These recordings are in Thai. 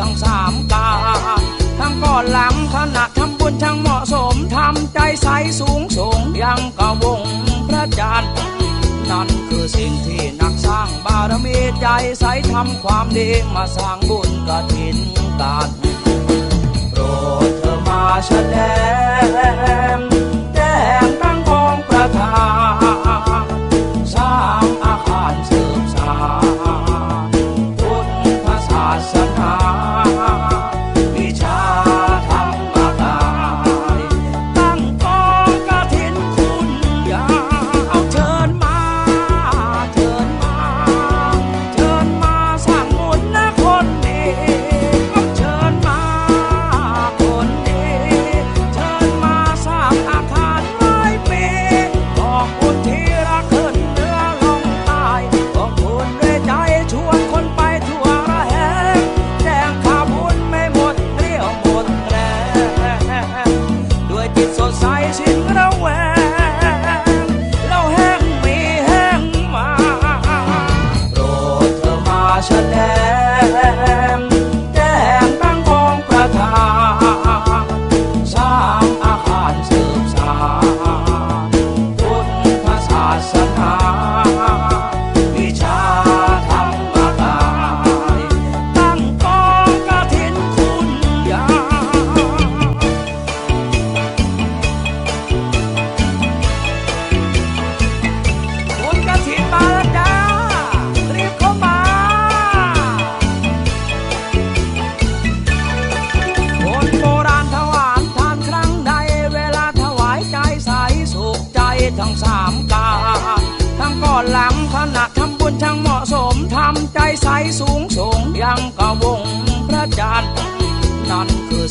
ทั้งสามกาทั้งก่อนหลังขนัดทำบุญทั้งเหมาะสมทำใจใสสูงส่งยังกะวงพระจันทร์นั่นคือสิ่งที่นักสร้างบารมีใจใสทำความดีมาสร้างบุญกระถินกันโปรดเธอมาแสดง Sasha Dad.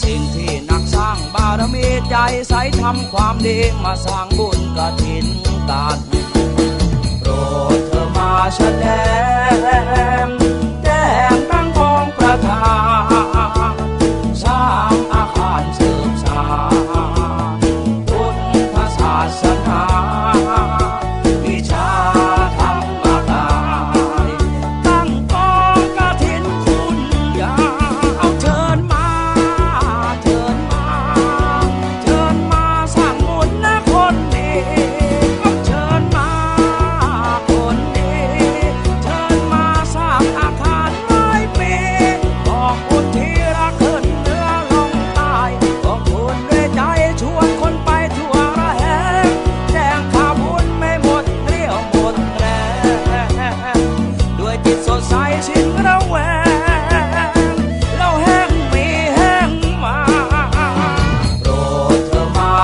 สิ่งที่นักสร้างบารมีใจใสทำความดีมาสร้างบุญกระถินกันโปรดเธอมาแสดงแจ้งตั้งกองประธานสร้างอาคารสืบสาน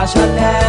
Baixa até.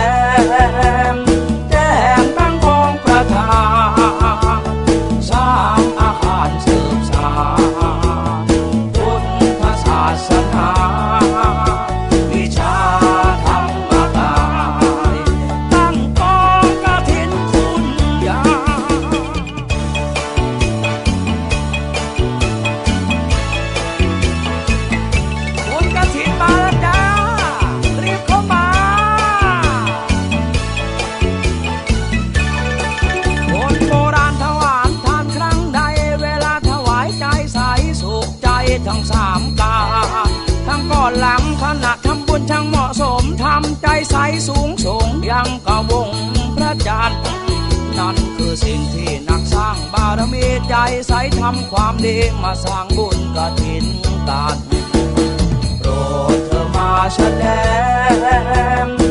ใจใสสูงส่งยังกะวงพระจันทร์นั่นคือสิ่งที่นักสร้างบารมีใจใสทำความดีมาสร้างบุญกระถินกันโปรดเธอมาแสดง